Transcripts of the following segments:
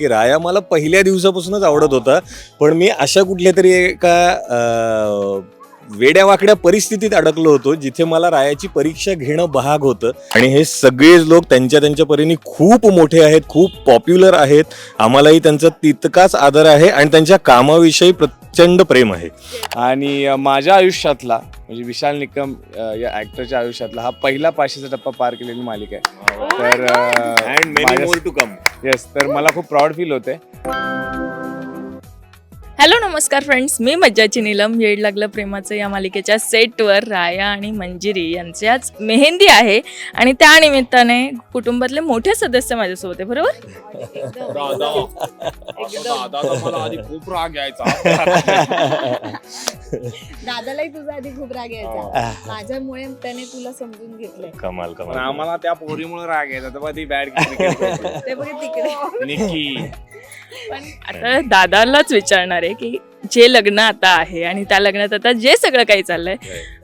की राया मला पहिल्या दिवसापासूनच आवडत होता पण मी अशा कुठल्या तरी एका अं, वेड्यावाकड्या परिस्थितीत अडकलो होतो जिथे मला रायाची परीक्षा घेणं भाग होतं. आणि हे सगळेच लोक त्यांच्या त्यांच्या परीने खूप मोठे आहेत खूप पॉप्युलर आहेत. आम्हालाही त्यांचा तितकाच आदर आहे आणि त्यांच्या कामाविषयी प्रचंड प्रेम आहे. आणि माझ्या आयुष्यातला म्हणजे विशाल निकम या ऍक्टरच्या आयुष्यातला हा पहिला पाचशेचा टप्पा पार केलेली मालिका आहे. तर and many more to come yes तर मला खूप प्राऊड फील होते. हॅलो नमस्कार फ्रेंड्स मी मज्जाची नीलम. येड लागलं प्रेमाचं या मालिकेच्या सेटवर राया आणि मंजिरी यांच्याच मेहंदी आहे. आणि त्या निमित्ताने कुटुंबातले मोठे सदस्य माझ्यासोबत आहे बरोबर? मला आधी खूप राग यायचा दादालाही तुझा आधी खूप राग यायचा. माझ्यामुळे त्याने तुला समजून घेतलंय. कमाल पण कमाल आम्हाला त्या पोरीमुळे राग यायचा. तेव्हा ती बॅड ते बघ तिकडे. पण आता दादालाच विचारणार आहे की जे लग्न आता आहे आणि त्या लग्नात आता जे सगळं काही चाललंय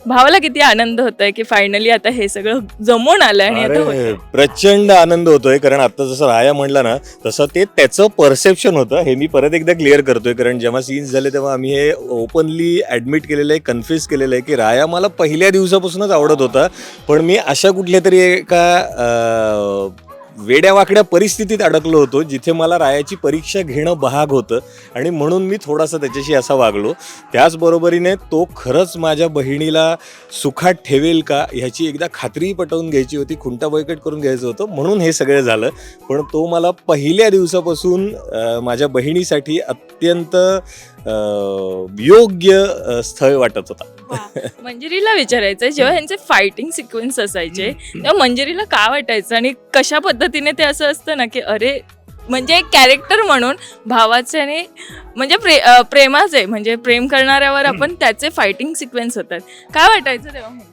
भावाला किती आनंद होतोय की फायनली आता हे सगळं जमून आलंय आणि आता होतंय. अरे प्रचंड आनंद होतोय कारण आता जसं राया म्हणला ना तसं ते त्याचं परसेप्शन होतं हे मी परत एकदा क्लिअर करतोय कारण जेव्हा सीन्स झाले तेव्हा आम्ही हे ओपनली ऍडमिट केलेलं आहे कन्फ्युज केलेलं आहे की राया मला पहिल्या दिवसापासूनच आवडत होता पण मी अशा कुठल्या तरी एका अं, वेड्यावाकड्या परिस्थितीत अडकलो होतो जिथे मला रायाची परीक्षा घेणं भाग होतं आणि म्हणून मी थोडासा त्याच्याशी असा वागलो. त्याचबरोबरीने तो खरंच माझ्या बहिणीला सुखात ठेवेल का ह्याची एकदा खात्री पटवून घ्यायची होती खुंटा बळकट करून घ्यायचं होतं म्हणून हे सगळं झालं. पण तो मला पहिल्या दिवसापासून माझ्या बहिणीसाठी अत्यंत योग्य स्थळ वाटत होता. मंजिरीला विचारायचंय. जेव्हा ह्यांचे फायटिंग सिक्वेन्स असायचे तेव्हा मंजिरीला का वाटायचं? आणि कशा पद्धतीने ते असं असतं ना की अरे म्हणजे एक कॅरेक्टर म्हणून भावाच्याने म्हणजे प्रे अं, प्रेमाचे म्हणजे प्रेम करणाऱ्यावर आपण त्याचे फायटिंग सिक्वेन्स होतात. काय वाटायचं तेव्हा मंजिरीला?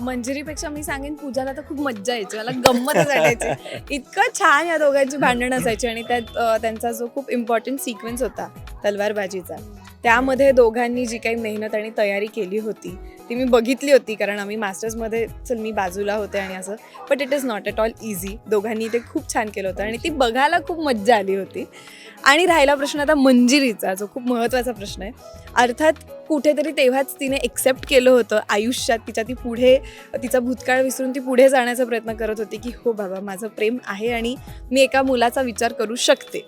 मंजिरीपेक्षा मी सांगेन पूजाला तर खूप मज्जा यायची. मला गंमत वाटायची. इतकं छान या दोघांची भांडण असायची आणि त्यात अं, त्यांचा जो खूप इम्पॉर्टंट सिक्वेन्स होता तलवारबाजीचा. त्यामध्ये दोघांनी जी काही मेहनत आणि तयारी केली होती ती मी बघितली होती कारण आम्ही मास्टर्समध्ये चल मी बाजूला होते आणि असं. But it is not at all easy दोघांनी ते खूप छान केलं होतं आणि ती बघायला खूप मज्जा आली होती. आणि राहिला प्रश्न आता मंजिरीचा जो खूप महत्त्वाचा प्रश्न आहे. अर्थात कुठेतरी तेव्हाच तिने एक्सेप्ट केलं होतं आयुष्यात तिच्या ती पुढे तिचा भूतकाळ विसरून ती पुढे जाण्याचा प्रयत्न करत होती की हो बाबा माझं प्रेम आहे आणि मी एका मुलाचा विचार करू शकते.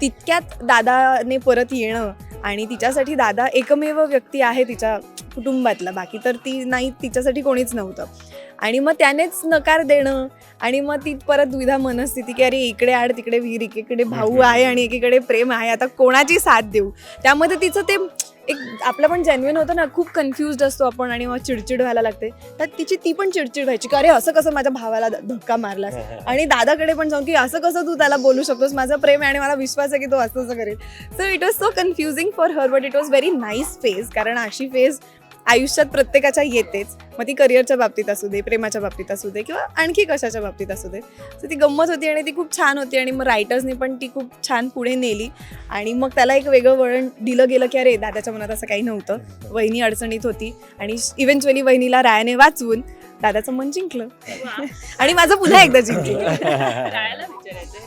तितक्यात दादाने परत येणं आणि तिच्यासाठी दादा एकमेव व्यक्ती आहे तिच्या कुटुंबातला. बाकी तर ती नाही तिच्यासाठी कोणीच नव्हतं. आणि मग त्यानेच नकार देणं आणि मग ती परत द्विधा मनस्थिती की अरे इकडे आड तिकडे विहीर एकीकडे भाऊ आहे आणि एकीकडे प्रेम आहे. आता कोणाची साथ देऊ? त्यामध्ये तिचं ते एक आपलं पण जेन्युन होतं ना खूप कन्फ्युज असतो आपण आणि मग चिडचिड व्हायला लागते. तर तिची ती पण चिडचिड व्हायची की अरे असं कसं माझ्या भावाला धक्का मारलास? आणि दादाकडे पण जाऊन की असं कसं तू त्याला बोलू शकतोस? माझं प्रेम आहे आणि मला विश्वास आहे की तो असं असं करेल. So it was so confusing for her but it was very nice phase कारण अशी फेज आयुष्यात प्रत्येकाच्या येतेच. मग ती करिअरच्या बाबतीत असू दे प्रेमाच्या बाबतीत असू दे किंवा आणखी कशाच्या बाबतीत असू दे. सो ती गंमत होती आणि ती खूप छान होती आणि मग रायटर्सनी पण ती खूप छान पुढे नेली. आणि मग त्याला एक वेगळं वळण दिलं गेलं की अरे दादाच्या मनात असं काही नव्हतं. वहिनी अडचणीत होती आणि इव्हेंच्युअली वहिनीला रायाने वाचवून दादाचं मन जिंकलं. आणि माझं पुन्हा एकदा जिंकलं. रायाला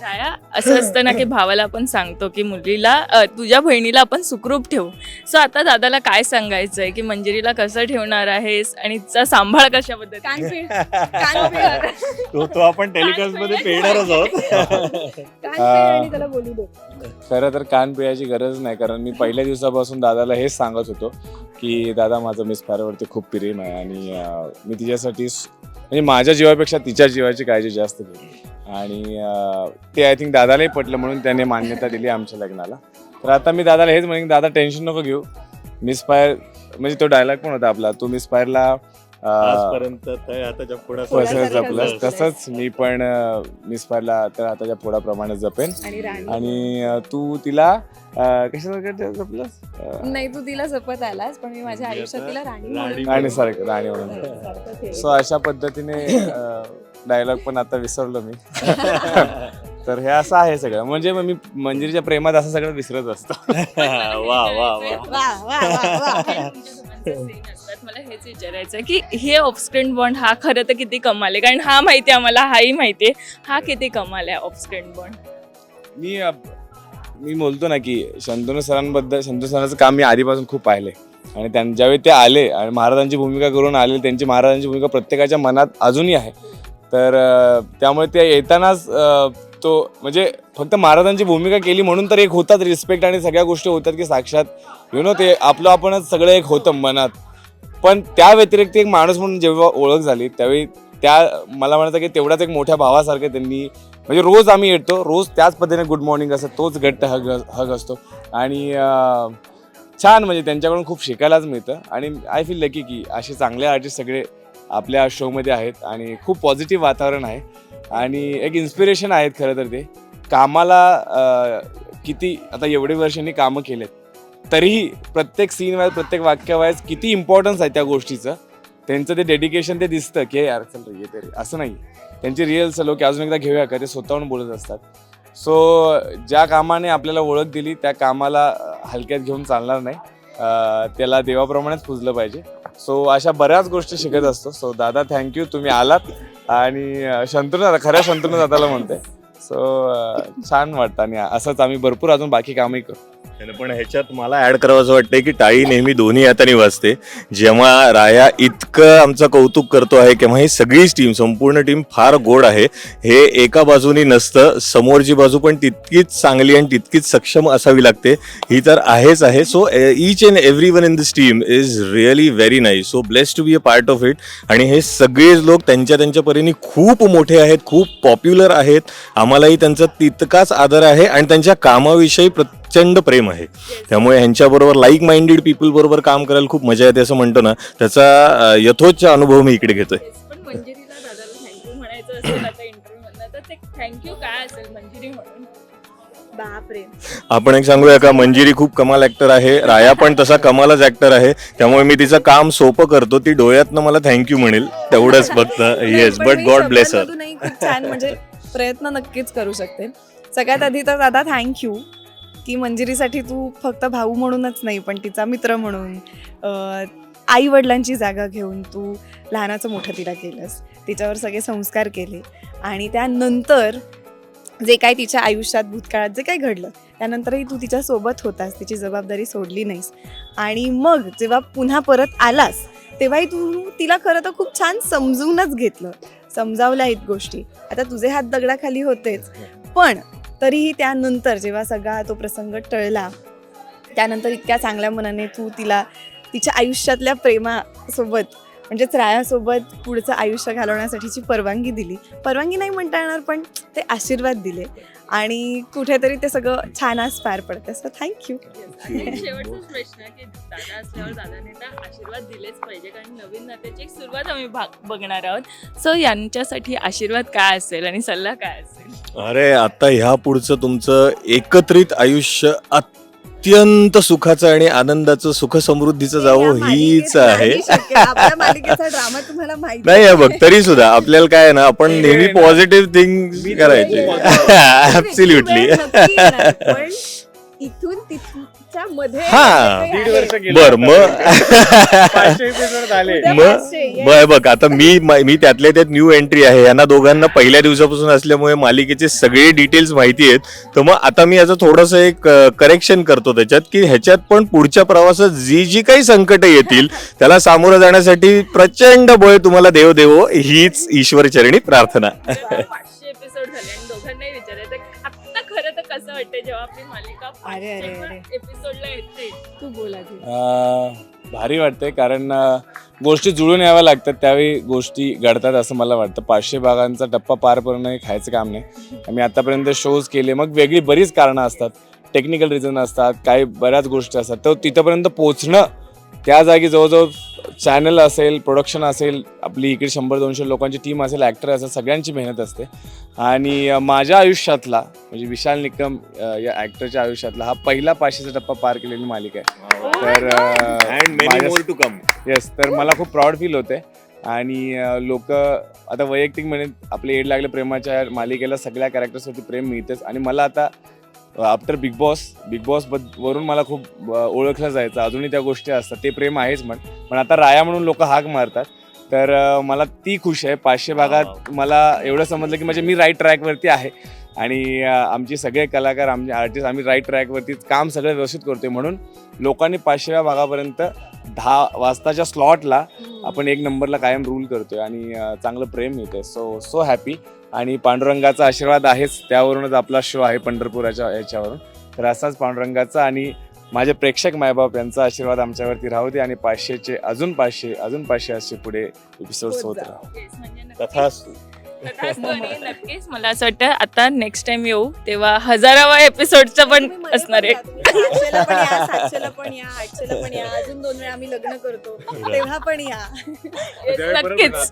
राया असं असतं ना की भावाला आपण सांगतो की मुलीला अ, तुझ्या बहिणीला आपण सुखरूप ठेवू. सो आता दादाला काय सांगायचंय की मंजिरीला कसं ठेवणार आहेस आणि तिचा सांभाळ कशा पद्धतीने कान पिळ. कान पिळ. तो तो आपण टेलिकास्टमध्ये पेडणारच आहोत. कान पिळ आणि त्याला बोलू दे. खरं तर कान पिळायची गरज नाही कारण मी पहिल्या दिवसापासून दादाला हेच सांगत होतो. की दादा माझं मिस फायरवरती खूप प्रेम आहे आणि अं, मी तिच्यासाठी स- म्हणजे माझ्या जीवापेक्षा तिच्या जीवाची काळजी जास्त केली आणि अं, ते आय थिंक दादालाही पटलं म्हणून त्याने मान्यता दिली आमच्या लग्नाला. तर आता मी दादाला हेच म्हणेन दादा टेन्शन नको घेऊ. मिस फायर म्हणजे तो डायलॉग पण होता आपला तू मिस फायरला आजपर्यंत पुढे तसंच जपलंस जपलंस. तसंच मी पण मिस फायरला तर आताच्या पोडाप्रमाणे जपेन. आणि तू तिला कशासाठी जपलंस? नाही तू तिला जपत आलास पण मी माझ्या आयुष्यात तिला राणी म्हणून- राणी सारखं राणी म्हणून. सो अशा पद्धतीने डायलॉग पण आता विसरलो मी. तर हे असं आहे सगळं. म्हणजे मग मी मंजिरीच्या प्रेमात असं सगळं विसरत असतो. वा वा वा. वा वा वा वा. असतात. मला हेच विचारायचं आहे की हे ऑफस्क्रीन बॉन्ड हा खरं तर किती कमाल आहे? कारण हा माहिती आहे आम्हाला हाही माहिती आहे. हा किती कमाल आहे ऑफस्क्रीन बॉन्ड मी मी बोलतो ना की शंतनू सरांबद्दल शंतनू सरांचं काम मी आधीपासून खूप पाहिले आणि त्यां ज्यावेळी ते आले आणि महाराजांची भूमिका करून आले त्यांची महाराजांची भूमिका प्रत्येकाच्या मनात अजूनही आहे. तर त्यामुळे ते येतानाच तो म्हणजे फक्त महाराजांची भूमिका केली म्हणून तर एक होतात रिस्पेक्ट आणि सगळ्या गोष्टी होतात की साक्षात. यु नो ते आपलं आपणच सगळं एक होतं मनात. पण त्या व्यतिरिक्त एक माणूस म्हणून जेव्हा ओळख झाली त्यावेळी त्या मला म्हणायचं की तेवढ्याच एक मोठ्या भावासारखं त्यांनी म्हणजे रोज आम्ही येतो रोज त्याच पद्धतीने गुड मॉर्निंग असं तोच घट्ट हग हग असतो. आणि छान म्हणजे त्यांच्याकडून खूप शिकायलाच मिळतं. आणि आय फील लकी की असे चांगले आर्टिस्ट सगळे आपल्या शोमध्ये आहेत. आणि खूप पॉझिटिव्ह वातावरण आहे. आणि एक इन्स्पिरेशन आहेत खरं तर ते. कामाला किती आता एवढे वर्षांनी कामं केलेत तरीही प्रत्येक सीन वाईज प्रत्येक वाक्यावाईज किती इम्पॉर्टन्स आहे त्या गोष्टीचं. त्यांचं ते डेडिकेशन ते दिसतं की यार चल ये तरी असं नाही. त्यांची रिअल लोक की अजून एकदा घेऊया का? ते स्वतःहून बोलत असतात. सो ज्या कामाने आपल्याला ओळख दिली त्या कामाला हलक्यात घेऊन चालणार नाही. त्याला देवाप्रमाणेच पुजलं पाहिजे. सो अशा बऱ्याच गोष्टी शिकत असतो. सो दादा थँक्यू तुम्ही आलात. आणि शंतनू खऱ्या शंतनू दादाला म्हणते. सो छान वाटतं आणि असंच आम्ही भरपूर अजून बाकी कामही करू. पण ह्याच्यात मला ऍड करावं असं वाटतंय की टाळी नेहमी दोन्ही हाताने वाजते. जेव्हा राया इतकं आमचं कौतुक करतो आहे किंवा ही सगळीच टीम संपूर्ण टीम फार गोड आहे. हे एका बाजूनी नसतं समोरची बाजू पण तितकीच चांगली आणि तितकीच सक्षम असावी लागते. ही तर आहेच आहे. So each and every one in this team is really very nice so bless to be a part of it आणि हे सगळेच लोक त्यांच्या त्यांच्या परीने खूप मोठे आहेत खूप पॉप्युलर आहेत. आम्हालाही त्यांचा तितकाच आदर आहे आणि त्यांच्या कामाविषयी प्रचंड प्रेम आहे. त्यामुळे ह्यांच्याबरोबर लाईक माइंडेड पीपल बरोबर काम करायला खूप मजा येते असं म्हणतो ना त्याचा अं, यथोच्च अनुभव मी इकडे घेतोय. पण मंजिरीला दादाला थँक्यू म्हणायचं असेल आता इंटरव्ह्यू मधनं तर ते थँक्यू काय असेल मंजिरी म्हणून? बापरे. आपण एक सांगूया का मंजिरी खूप कमाल ऍक्टर आहे राया पण तसा कमालच ऍक्टर आहे त्यामुळे मी तिचं काम सोपं करतो ती डोळ्यातनं मला थँक्यू म्हणेल तेवढंच फक्त. Yes but God bless her शब्दांमधूनही खूप छान म्हणजे प्रयत्न नक्कीच करू शकते. सगळ्यात आधी तर दादा थँक्यू की मंजिरीसाठी तू फक्त भाऊ म्हणूनच नाही पण तिचा मित्र म्हणून आई वडिलांची जागा घेऊन तू लहानाचं मोठं तिला केलंस. तिच्यावर सगळे संस्कार केले. आणि त्यानंतर जे काय तिच्या आयुष्यात भूतकाळात जे काय घडलं त्यानंतरही तू तिच्या सोबत होतास तिची जबाबदारी सोडली नाहीस. आणि मग जेव्हा पुन्हा परत आलास तेव्हाही तू तिला खरं तर खूप छान समजूनच घेतलं. समजावल्या आहेत गोष्टी. आता तुझे हात दगडाखाली होतेच. पण तरीही त्यानंतर जेव्हा सगळा तो प्रसंग टळला त्यानंतर इतक्या चांगल्या मनाने तू तिला तिच्या आयुष्यातल्या प्रेमासोबत म्हणजेच रायासोबत पुढचं आयुष्य घालवण्यासाठीची परवानगी दिली. परवानगी नाही म्हणता येणार पण ते आशीर्वाद दिले. आणि कुठेतरी ते सगळं छान आज पार पडतं सो थँक्यू आणि शेवटचाच प्रश्न की दादा असल्यावर दादाने तर आशीर्वाद दिलेच पाहिजे कारण नवीन नात्याची एक सुरुवात आम्ही भाग बघणार आहोत. सो यांच्यासाठी आशीर्वाद काय असेल आणि सल्ला काय असेल? अरे आता ह्या पुढचं तुमचं एकत्रित आयुष्य अत्यंत सुखाचं आणि आनंदाचं सुख समृद्धीचं जावं हीच आहे. आपल्या मालिकेचा ड्रामा तुम्हाला माहिती नाही आहे. बघ तरी सुद्धा आपल्याला काय आहे ना आपण नेहमी पॉझिटिव्ह थिंग करायचे. ऍब्सल्युटली पण इथून तिथच्या मध्ये हा. दीड वर्ष गेले बर मग पाचशे episode झाले. उद्या मग पाचशे, yes. बघ बघ आता मी मी त्यातल्या त्यात न्यू एंट्री आहे. यांना दोघांना पहिल्या दिवसापासून असल्यामुळे मालिकेचे सगळे डिटेल्स माहिती आहेत. तर मग आता मी याचं थोडंसं एक करेक्शन करतो त्याच्यात की ह्याच्यात पण पुढच्या प्रवासात जी जी काही संकट येतील त्याला सामोरं जाण्यासाठी प्रचंड बळ तुम्हाला देव देवो हीच ईश्वर चरणी प्रार्थना. जेव्हा आपली मालिका अरे, अरे, अरे. एपिसोडला येते. तू बोल. अं, भारी वाटते कारण अं, गोष्टी जुळून याव्या लागतात त्यावेळी गोष्टी घडतात असं मला वाटतं. पाचशे भागांचा टप्पा पार करणं हे खायचं काम नाही. आम्ही आतापर्यंत शोज केले मग वेगळी बरीच कारणं असतात. टेक्निकल रिझन असतात काही बऱ्याच गोष्टी असतात. तर तिथंपर्यंत पोचणं त्या जागी जवळजवळ चॅनल असेल प्रोडक्शन असेल आपली इकडे शंभर दोनशे लोकांची टीम असेल ॲक्टर असेल सगळ्यांची मेहनत असते. आणि माझ्या आयुष्यातला म्हणजे विशाल निकम या ॲक्टरच्या आयुष्यातला हा पहिला पाचशेचा टप्पा पार केलेली मालिका आहे. तर टू कम येस तर मला खूप प्राऊड फील होते. आणि लोक आता वैयक्तिक म्हणे आपले एड लागले प्रेमाच्या मालिकेला सगळ्या कॅरेक्टर्सवरती प्रेम मिळतेच. आणि मला आता after Bigg Boss Bigg Boss वरून मला खूप ओळखलं जायचं. अजूनही त्या गोष्टी असतात. ते प्रेम आहेच म्हण. पण आता राया म्हणून लोक हाक मारतात. तर मला ती खुश आहे. पाचशे भागात मला एवढं समजलं की म्हणजे मी राईट ट्रॅकवरती आहे. आणि आमचे सगळे कलाकार आमचे आर्टिस्ट आम्ही राईट ट्रॅकवरती काम सगळं व्यवस्थित करतोय म्हणून लोकांनी पाचशेव्या भागापर्यंत दहा वाजताच्या स्लॉटला आपण एक नंबरला कायम रूल करतोय आणि चांगलं प्रेम मिळतंय. सो सो हॅपी आणि पांडुरंगाचा आशीर्वाद आहेच. त्यावरूनच आपला शो आहे पंढरपुराच्या याच्यावरून. तर असाच पांडुरंगाचा आणि माझे प्रेक्षक मायबाप यांचा आशीर्वाद आमच्यावरती राहू दे आणि पाचशेचे अजून पाचशे अजून पाचशे असे पुढे एपिसोड्स होत. राहा. म्हणजे नक्कीच. तथास्तु. तथास्तु आणि नक्कीच मला असं वाटतं आता नेक्स्ट टाइम येऊ तेव्हा हजारावा एपिसोडचं पण असणार आहे. पण या, तुम्ही सातशेला पण या सातशेला पण या आठशेला पण या अजून दोन वेळा आम्ही लग्न करतो तेव्हा पण या. नक्कीच.